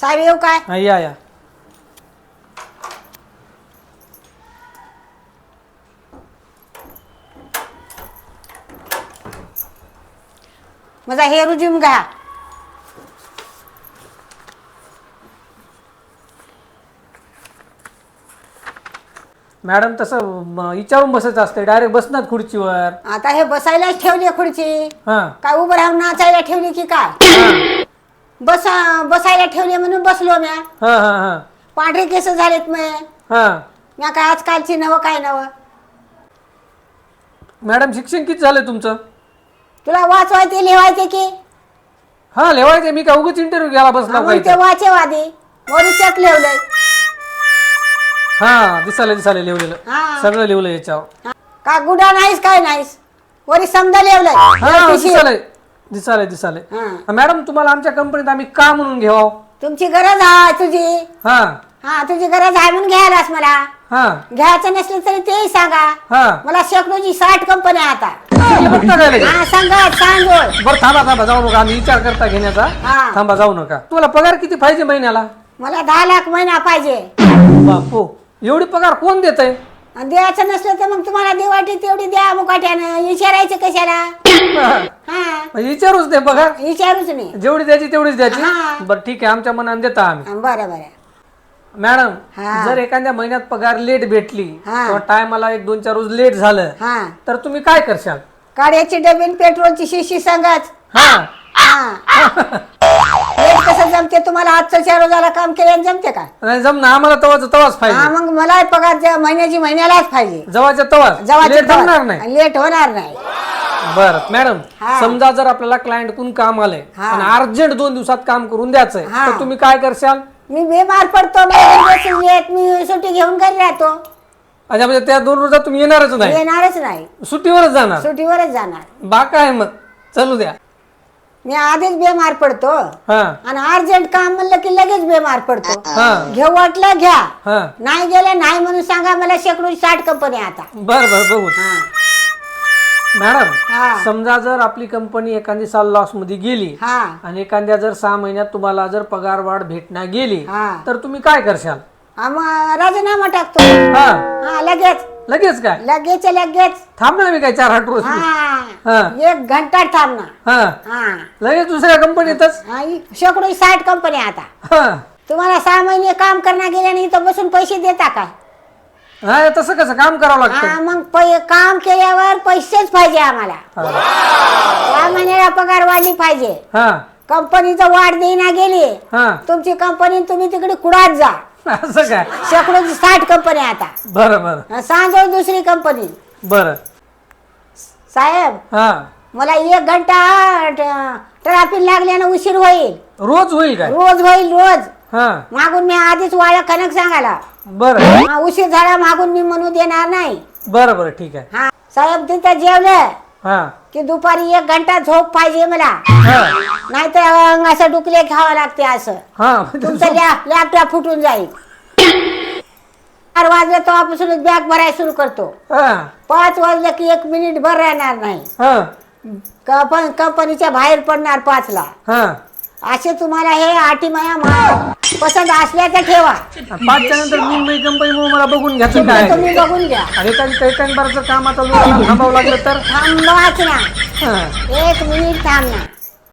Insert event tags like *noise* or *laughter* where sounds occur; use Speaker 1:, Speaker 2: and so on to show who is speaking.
Speaker 1: साहेब येऊ काय?
Speaker 2: हा या या.
Speaker 1: माझा हे रुजूम घ्या.
Speaker 2: मॅडम तसं म, विचारून बसायचं असतं डायरेक्ट बसणार खुर्चीवर.
Speaker 1: आता हे बसायलाच ठेवली खुर्ची.
Speaker 2: हा.
Speaker 1: काय उभं राहून नाचायला ठेवली की काय? बस बसायला ठेवली म्हणून बसलो म्या.
Speaker 2: हा हा हा.
Speaker 1: पांढरे केस झालेत मी
Speaker 2: हा.
Speaker 1: म्या काय आजकालची नवं काय नवं?
Speaker 2: मॅडम शिक्षण किती झालंय तुमचं?
Speaker 1: तुला वाचवायचे लिहायचे की?
Speaker 2: हा लिवायचं मी का उगाच इंटरव्ह्यू घ्यायला बसला
Speaker 1: ते
Speaker 2: पाहिजे
Speaker 1: वाचे वादी वरी चेक लिवलंय
Speaker 2: हा दिसाले दिसाले लिवलेलं
Speaker 1: हा.
Speaker 2: सगळं लिवलं याच्यावर.
Speaker 1: का गुडा नाहीस काय नाहीस? वरी समजा
Speaker 2: हा दिसाले दिसाले.
Speaker 1: हा.
Speaker 2: मॅडम तुम्हाला आमच्या कंपनीत आम्ही का म्हणून घेवाव
Speaker 1: तुमची गरज आहे तुझी.
Speaker 2: हा.
Speaker 1: हा तुझी गरज आहे म्हणून घ्यायलास मला.
Speaker 2: हा.
Speaker 1: घ्यायचं नसलं तरी तेही सांगा.
Speaker 2: हा.
Speaker 1: मला शेकडोची साठ कंपन्या आता.
Speaker 2: शिकले बघता काय लगेच?
Speaker 1: हा सांगा
Speaker 2: बरं थांबा थांबा जाऊ नका. आम्ही विचार करता घेण्याचा.
Speaker 1: हा.
Speaker 2: थांबा जाऊ नका. तुम्हाला पगार किती पाहिजे महिन्याला?
Speaker 1: मला दहा लाख महिना पाहिजे.
Speaker 2: बापू एवढी पगार कोण देत आहे
Speaker 1: आणि द्यायचं नसलं तर मग तुम्हाला देवाटी तेवढी द्या मुकाट्यानं. विचारायचं कशाला? *laughs* हा.
Speaker 2: विचारूच दे पगार
Speaker 1: विचारूच नाही
Speaker 2: जेवढी द्यायची तेवढीच द्यायची. बरं ठीक आहे आमच्या मनाने देता आम्ही.
Speaker 1: हा, बरं बरं.
Speaker 2: मॅडम
Speaker 1: हा.
Speaker 2: जर एखाद्या महिन्यात पगार लेट भेटली
Speaker 1: हा.
Speaker 2: किंवा टायमाला एक दोन चार रोज लेट झालं
Speaker 1: हा.
Speaker 2: तर तुम्ही काय करशाल?
Speaker 1: काड्याची डबीन पेट्रोलची शिशी सांगाच.
Speaker 2: हा.
Speaker 1: हा. *laughs* तुम्हाला आजचं चार रोजाला काम केल्याने जमते का?
Speaker 2: नाही जम ना आम्हाला तवाच तवाच
Speaker 1: हा
Speaker 2: पाहिजे.
Speaker 1: मग मला पगार ज्या महिन्याची महिन्यालाच पाहिजे.
Speaker 2: जवाच्या तवाच. लेट जमणार नाही.
Speaker 1: लेट होणार नाही.
Speaker 2: बर मॅडम
Speaker 1: हा.
Speaker 2: समजा जर आपल्याला क्लायंट कोण काम आलंय
Speaker 1: हा.
Speaker 2: आणि अर्जंट दोन दिवसात काम करून द्यायचंय
Speaker 1: हा.
Speaker 2: तर तुम्ही काय करशाल?
Speaker 1: मी बेमार पडतो मला बसून येत मी सुट्टी घेऊन घरी राहतो.
Speaker 2: अच्छा म्हणजे त्या दोन रोजात तुम्ही येणारच नाही?
Speaker 1: येणारच नाही.
Speaker 2: सुट्टीवरच जाणार?
Speaker 1: सुट्टीवरच जाणार.
Speaker 2: बाका आहे मग. चलू द्या.
Speaker 1: मी आधीच बेमार पडतो.
Speaker 2: हा.
Speaker 1: आणि अर्जंट काम म्हणलं की लगेच बेमार पडतो.
Speaker 2: हा.
Speaker 1: घेऊ वाटलं घ्या.
Speaker 2: हा.
Speaker 1: नाही गेलं नाही म्हणून सांगा मला शेकडो साठ कंपनी आता.
Speaker 2: बर बर बघू. मॅडम
Speaker 1: हा.
Speaker 2: समजा जर आपली कंपनी एखादी साल लॉसमध्ये गेली
Speaker 1: हा.
Speaker 2: आणि एखाद्या जर सहा महिन्यात तुम्हाला जर पगार वाढ भेटण्या गेली
Speaker 1: हा.
Speaker 2: तर तुम्ही काय करशाल?
Speaker 1: हा, मग राजीनामा टाकतो.
Speaker 2: हा.
Speaker 1: हा लगेच.
Speaker 2: लगेच काय?
Speaker 1: लगेच लगेच.
Speaker 2: थांबणार मी काय चार आठ रोज?
Speaker 1: हा.
Speaker 2: हा.
Speaker 1: एक घंटा थांबणार.
Speaker 2: हा.
Speaker 1: हा.
Speaker 2: लगेच दुसऱ्या कंपनीतच?
Speaker 1: हा, शेकडो साठ कंपनी आता.
Speaker 2: हा.
Speaker 1: तुम्हाला सहा महिने काम करणार गेल्याने इथं बसून पैसे देता काय?
Speaker 2: हा तसं कसं? काम करावं लागतं.
Speaker 1: हा मग पै काम केल्यावर पैसेच पाहिजे आम्हाला. या महिन्याला पगार वाढली पाहिजे.
Speaker 2: हा.
Speaker 1: कंपनीचं वाढ देईना गेली.
Speaker 2: हा.
Speaker 1: तुमची कंपनी तुम्ही तिकडे कुडात जा. *laughs*
Speaker 2: असं काय?
Speaker 1: शेकडोची साठ कंपनी आता.
Speaker 2: बरं बरं.
Speaker 1: सांगो दुसरी कंपनी
Speaker 2: बरं.
Speaker 1: साहेब
Speaker 2: हा.
Speaker 1: मला एक घंटा ट्रॅफिक लागल्यानं उशीर होईल.
Speaker 2: रोज होईल काय?
Speaker 1: रोज होईल रोज.
Speaker 2: हा.
Speaker 1: मागून मी आधीच वाळा कनक सांगायला.
Speaker 2: बरं.
Speaker 1: हा, उशीर झाला मागून मी म्हणू देणार नाही.
Speaker 2: बरं बरं ठीक आहे.
Speaker 1: हा साहेब तिथं जेवलं.
Speaker 2: हा.
Speaker 1: की दुपारी एक घंटा झोप पाहिजे मला.
Speaker 2: हा.
Speaker 1: नाहीतर असं डुकले घ्यावं लागते असं.
Speaker 2: हा
Speaker 1: तुमचं लॅ- लॅपटॉप फुटून जाईल. चार वाजले तेव्हापासूनच बॅग भरायला सुरू करतो.
Speaker 2: हा.
Speaker 1: पाच वाजलं की एक मिनिट भर राहणार नाही.
Speaker 2: हा.
Speaker 1: कंप- कंपनीच्या बाहेर पडणार पाचला.
Speaker 2: हा.
Speaker 1: असे तुम्हाला हे आठी माया पसंत असल्याचं ठेवा.
Speaker 2: पाचच्या नंतर मुंबई कंपनी मला बघून घ्यायचं काय आहे.
Speaker 1: तुम्ही बघून घ्या.
Speaker 2: आणि काही बारचं काम आता थांबावं लागलं तर?
Speaker 1: थांबवाच ना.
Speaker 2: हा.
Speaker 1: एक मिनिट थांब. ना